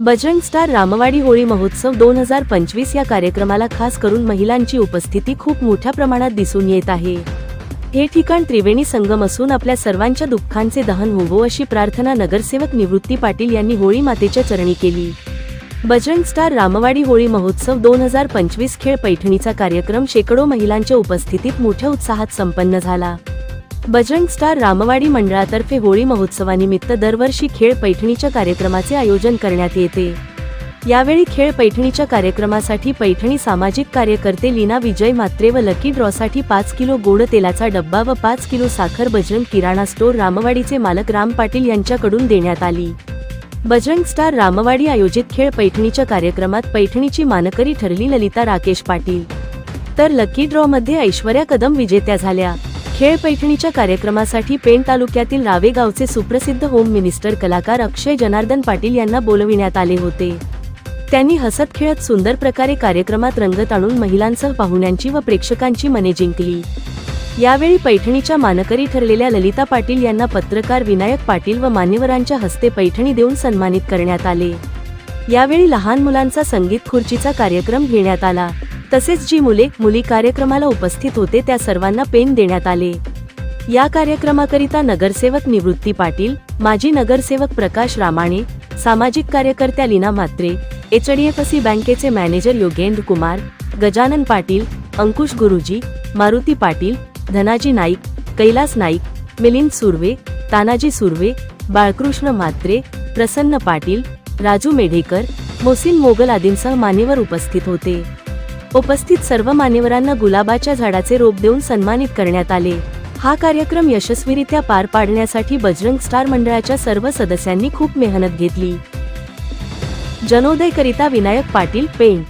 Bajrang star Ramwadi Holi महोत्सव दोन हजार पंचवीस या कार्यक्रमाला खास करून महिलांची उपस्थिती खूप मोठ्या प्रमाणात दिसून येत आहे. हे ठिकाण त्रिवेणी संगम असून आपल्या सर्वांच्या दुःखांचे दहन होवो अशी प्रार्थना नगरसेवक निवृत्ती पाटील यांनी होळी मातेच्या चरणी केली. बजरंग स्टार रामवाडी होळी महोत्सव दोन हजार पंचवीस खेळ पैठणीचा कार्यक्रम शेकडो महिलांच्या उपस्थितीत मोठ्या उत्साहात संपन्न झाला. बजरंग स्टार रामवाडी मंडळातर्फे होळी महोत्सवानिमित्त दरवर्षी खेळ पैठणीच्या कार्यक्रमाचे आयोजन करण्यात येते. यावेळी खेळ पैठणीच्या कार्यक्रमासाठी पैठणी सामाजिक कार्यकर्ते लीना विजय मात्रे व लकी ड्रॉसाठी पाच किलो गोड तेलाचा डब्बा व पाच किलो साखर बजरंग किराणा स्टोर रामवाडीचे मालक राम पाटील यांच्याकडून देण्यात आली. बजरंग स्टार रामवाडी आयोजित खेळ पैठणीच्या कार्यक्रमात पैठणीची मानकरी ठरली ललिता राकेश पाटील. तर लकी ड्रॉ मध्ये ऐश्वर्या कदम विजेत्या झाल्या. खेळ पैठणीच्या कार्यक्रमासाठी पेण तालुक्यातील रावेगावचे सुप्रसिद्ध होम मिनिस्टर कलाकार अक्षय जनार्दन पाटील यांना बोलविण्यात आले होते. त्यांनी हसत खेळत सुंदर प्रकारे कार्यक्रमात रंगत आणून महिलांसह पाहुण्यांची व प्रेक्षकांची मने जिंकली. यावेळी पैठणीच्या मानकरी ठरलेल्या ललिता पाटील यांना पत्रकार विनायक पाटील व मान्यवरांच्या हस्ते पैठणी देऊन सन्मानित करण्यात आले. यावेळी लहान मुलांचा संगीत खुर्चीचा कार्यक्रम घेण्यात आला. तसेच जी मुले मुली कार्यक्रमाला उपस्थित होते त्या सर्वांना पेन देण्यात आले. या कार्यक्रमाकरिता नगरसेवक निवृत्ती पाटील माजी नगरसेवक प्रकाश रामाणे सामाजिक कार्यकर्त्या Leena Mhatre H D F C बँकेचे मॅनेजर योगेंद्र कुमार गजानन पाटील अंकुश गुरुजी मारुती पाटील धनाजी नाईक कैलास नाईक मिलिंद सुर्वे तानाजी सुर्वे बाळकृष्ण म्हात्रे प्रसन्न पाटील राजू मेढेकर मोसिन मोगल आदींसह मान्यवर उपस्थित होते. उपस्थित सर्व मान्यवरांना गुलाबाच्या झाडाचे रोप देऊन सन्मानित करण्यात आले. हा कार्यक्रम यशस्वीरित्या पार पाडण्यासाठी बजरंग स्टार मंडळाच्या सर्व सदस्यांनी खूप मेहनत घेतली. जनोदयकरिता विनायक पाटील पेंट